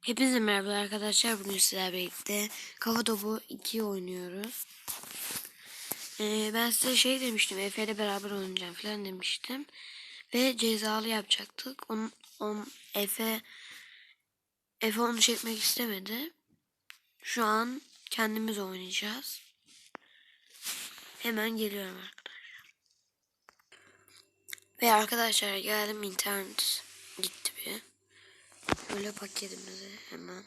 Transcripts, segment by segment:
Hepinize merhaba arkadaşlar. Bugün sizlerle birlikte kafa topu 2 oynuyoruz. Ee, ben size şey demiştim. Efe ile beraber oynayacağım falan demiştim. Ve cezalı yapacaktık. Onun, on, Efe Efe onu çekmek istemedi. Şu an kendimiz oynayacağız. Hemen geliyorum arkadaşlar. Ve arkadaşlar geldim internet. Şöyle paketimizi hemen.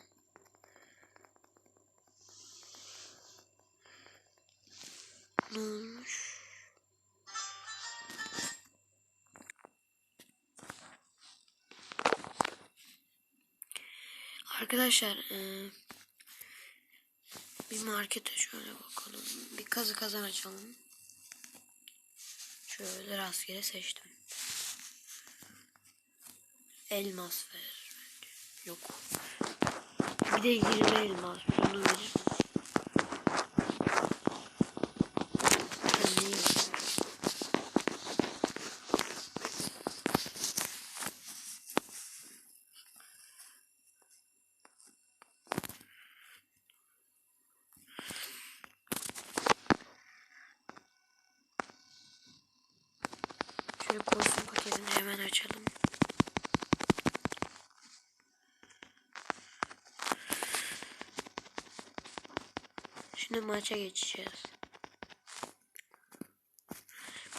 Ne olmuş? Arkadaşlar eee, bir markete şöyle bakalım. Bir kazı kazan açalım. Şöyle rastgele seçtim. Elmas ver. Yok. Bir de 20 elmas. Bunu verir. Ben neyim? Şöyle kostüm paketini hemen açalım. Şimdi maça geçeceğiz.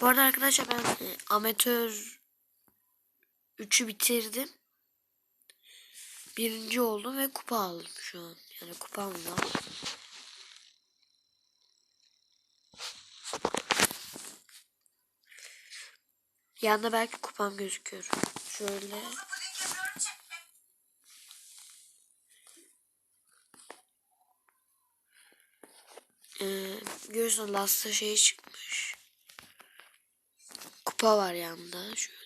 Bu arada arkadaşlar ben e, amatör 3'ü bitirdim. Birinci oldum ve kupa aldım şu an. Yani kupam var. Yanında belki kupam gözüküyor. Şöyle. Ee, görüyorsun Last'a şey çıkmış. Kupa var yanında şöyle.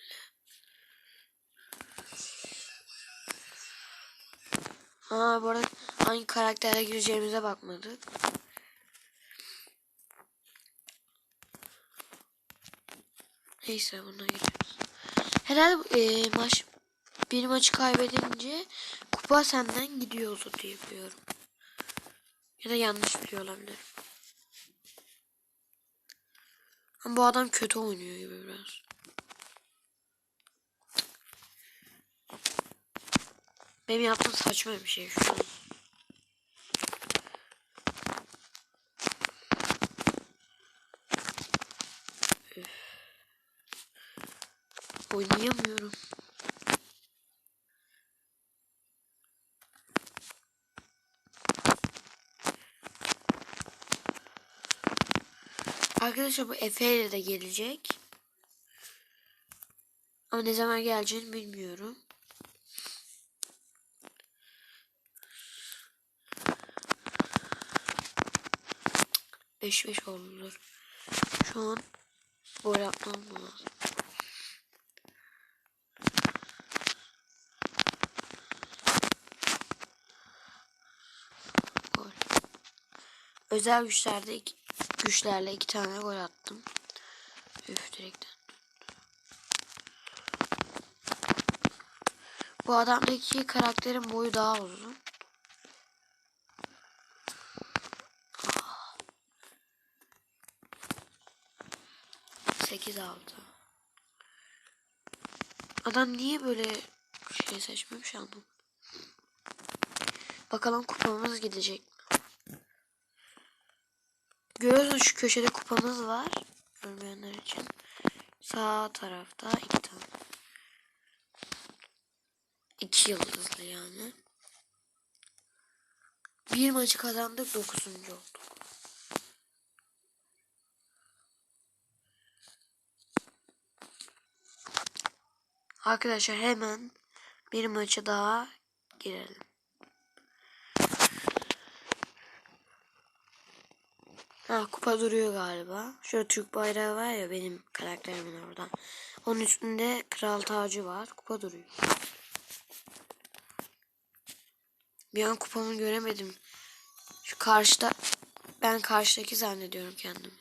Ha bu arada hangi karaktere gireceğimize bakmadık. Neyse buna giriyoruz. Herhalde e, maç bir maçı kaybedince kupa senden gidiyordu diye biliyorum. Ya da yanlış biliyor olabilirim. Ama bu adam kötü oynuyor gibi biraz. Benim yaptığım saçma bir şey şu an. Oynayamıyorum. Arkadaşlar bu Efe ile de gelecek. Ama ne zaman geleceğini bilmiyorum. Beş beş oldular. Şu an gol yapmam lazım. Özel güçlerde iki, güçlerle iki tane gol attım. Üf direkten. Bu adamdaki karakterin boyu daha uzun. Sekiz aldı. Adam niye böyle şey seçmemiş anlamadım. Bakalım kupamız gidecek mi? Görüyorsunuz şu köşede kupamız var. Görmeyenler için. Sağ tarafta iki tane. İki yıldızlı yani. Bir maçı kazandık. Dokuzuncu olduk. Arkadaşlar hemen bir maçı daha girelim. Ha kupa duruyor galiba. Şöyle Türk bayrağı var ya benim karakterimin orada. Onun üstünde kral tacı var. Kupa duruyor. Bir an kupamı göremedim. Şu karşıda ben karşıdaki zannediyorum kendimi.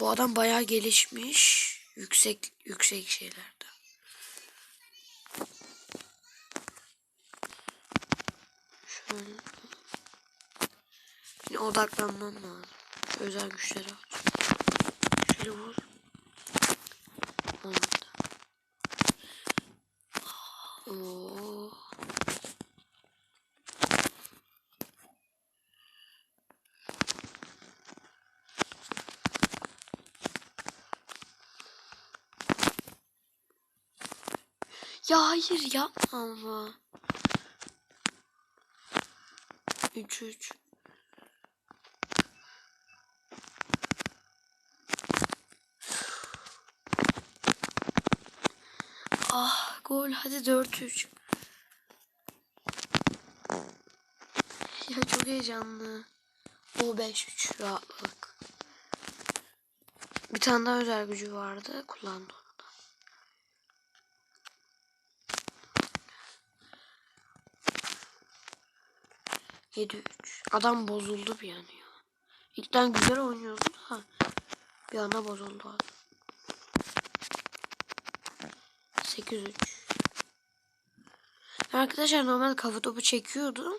Bu adam bayağı gelişmiş. Yüksek yüksek şeylerde. Şöyle. Yine odaklanmam lazım. Özel güçleri aç. Şöyle vur. Olmadı. Oo. Ya hayır yapma ama. 3 3 Ah gol hadi 4 3 Ya çok heyecanlı. O 5 3 rahatladık. Bir tane daha özel gücü vardı kullandım. 7-3. Adam bozuldu bir an ya. İlkten güzel oynuyordu da bir anda bozuldu adam. 8-3. Arkadaşlar normal kafa topu çekiyordum.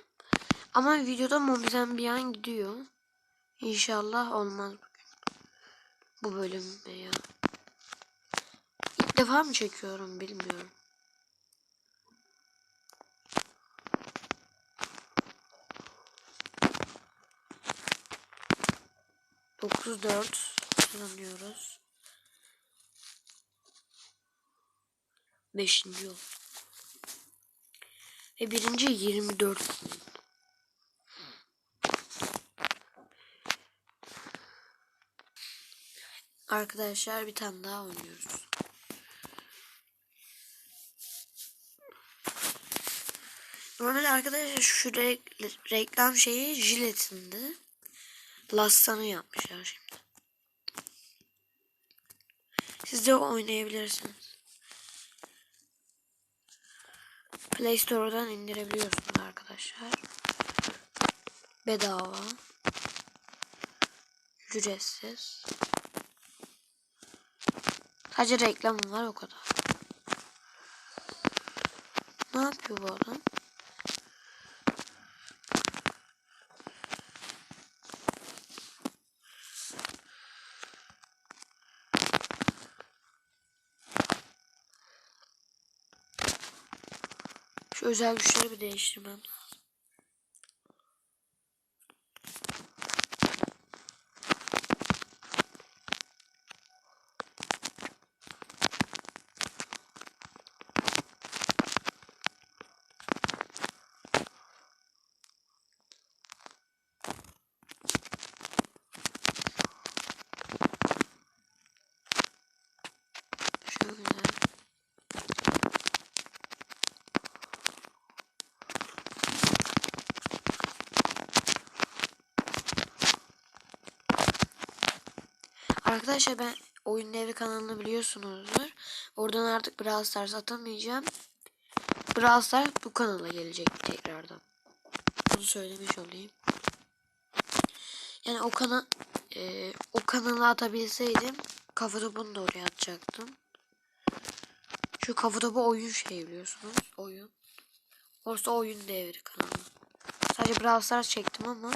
Ama videoda mobizen bir an gidiyor. İnşallah olmaz bugün. Bu bölümde ya. İlk defa mı çekiyorum bilmiyorum. Dokuz dört kullanıyoruz. Beşinci yol. Ve birinci 24. Arkadaşlar bir tane daha oynuyoruz. Normalde arkadaşlar şu re- reklam şeyi jiletindi. Lastanı yapmışlar şimdi. Siz de oynayabilirsiniz. Play Store'dan indirebiliyorsunuz arkadaşlar. Bedava. Ücretsiz. Sadece reklam var o kadar. Ne yapıyor bu adam? Şu özel güçleri bir değiştirmem lazım. Şöyle. Arkadaşlar ben Oyun Devri kanalını biliyorsunuzdur. Oradan artık Brawl Stars atamayacağım. Brawl Stars bu kanala gelecek tekrardan. Bunu söylemiş olayım. Yani o kanal e, o kanala atabilseydim kafa topunu da oraya atacaktım. Şu kafa topu oyun şey biliyorsunuz. Oyun. Orası oyun devri kanalı. Sadece Brawl Stars çektim ama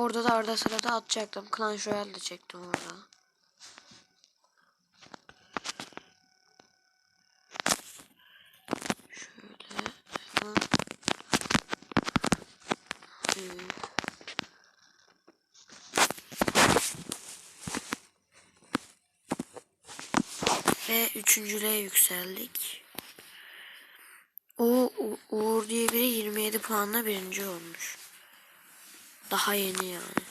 orada da arada sırada atacaktım. Clash Royale de çektim orada. Şöyle Ve üçüncülüğe yükseldik. O Uğur diye biri 27 puanla birinci olmuş. Daha yeni yani.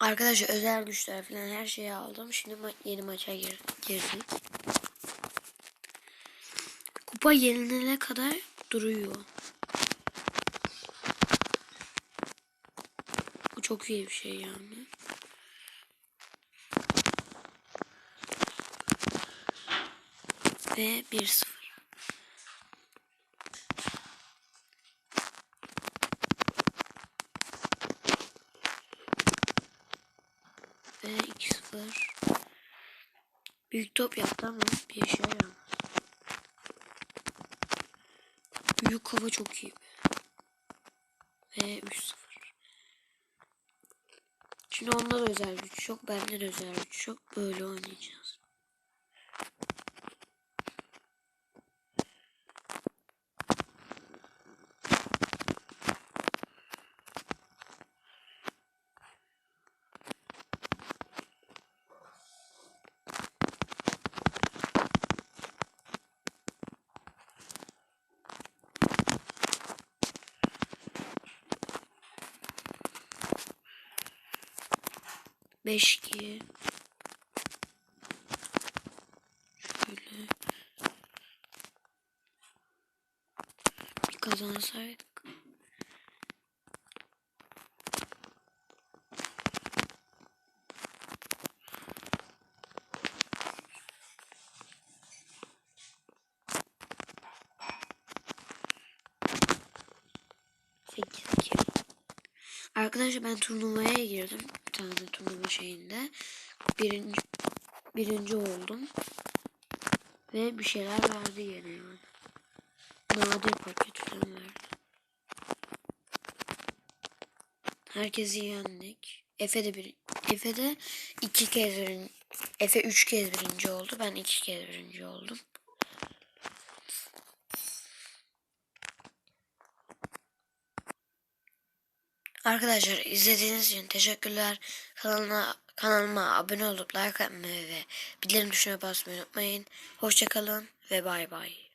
Arkadaşlar özel güçler falan her şeyi aldım. Şimdi ma- yeni maça gir girdik. Kupa yenilene kadar duruyor. Bu çok iyi bir şey yani. Ve 1-0. Büyük top yaptı ama bir işe yaramaz. Büyük kafa çok iyi. Ve 3-0. Şimdi onlar özel güç yok. Benden özel güç yok. Böyle oynayacağım. 5 2 Şöyle Bir kazansaydık. Sekiz. Arkadaşlar ben turnuvaya girdim. Bir tane turnuva şeyinde. Birinci, birinci oldum. Ve bir şeyler verdi yine yani. Nadir paket falan verdi. Herkesi yendik. Efe de bir Efe de iki kez birinci, Efe üç kez birinci oldu. Ben iki kez birinci oldum. Arkadaşlar izlediğiniz için teşekkürler. Kanalıma, kanalıma abone olup like atmayı ve bildirim tuşuna basmayı unutmayın. Hoşçakalın ve bay bay.